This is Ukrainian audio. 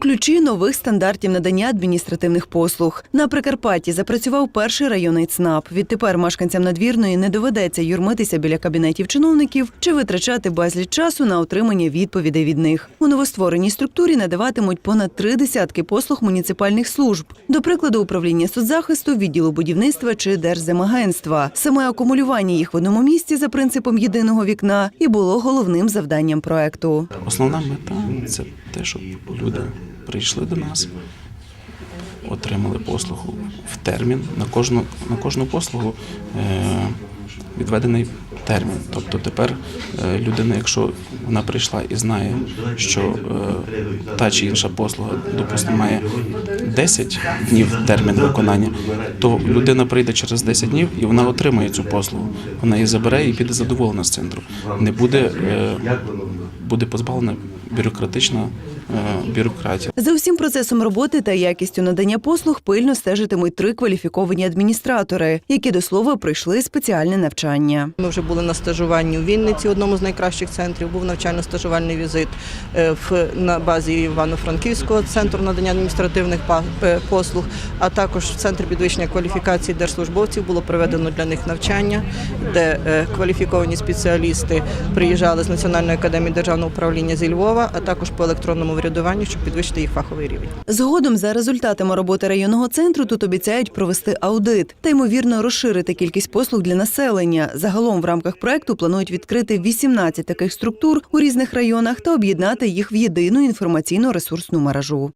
ключі нових стандартів надання адміністративних послуг. На Прикарпатті запрацював перший районний ЦНАП. Відтепер мешканцям надвірної не доведеться юрмитися біля кабінетів чиновників чи витрачати безліч часу на отримання відповідей від них. У новоствореній структурі надаватимуть понад три десятки послуг муніципальних служб, до прикладу, управління соцзахисту, відділу будівництва чи держземагентства. Саме акумулювання їх в одному місці за принципом єдиного вікна і було головним завданням проекту. Основна мета це те, щоб люди прийшли до нас, отримали послугу в термін. На кожну, на кожну послугу е, відведений термін. Тобто тепер е, людина, якщо вона прийшла і знає, що е, та чи інша послуга, допустимо, має 10 днів термін виконання, то людина прийде через 10 днів і вона отримає цю послугу. Вона її забере і піде задоволена з центру. Не буде, буде позбавлена бюрократична е, бюрократія. За усім процесом роботи та якістю надання послуг пильно стежитимуть три кваліфіковані адміністратори, які до слова пройшли спеціальне навчання. Ми вже були на стажуванні у Вінниці, одному з найкращих центрів. Був навчально-стажувальний візит е, в на базі Івано-Франківського центру надання адміністративних па- е, послуг, а також в центр підвищення кваліфікації держслужбовців було проведено для них навчання, де кваліфіковані спеціалісти приїжджали з Національної академії державного управління зі Львова, а також по електронному врядуванню, щоб підвищити їх фаховий рівень. Згодом за результатами роботи районного центру тут обіцяють провести аудит та ймовірно розширити кількість послуг для населення. Загалом в рамках проекту планують відкрити 18 таких структур у різних районах та об'єднати їх в єдину інформаційно-ресурсну мережу.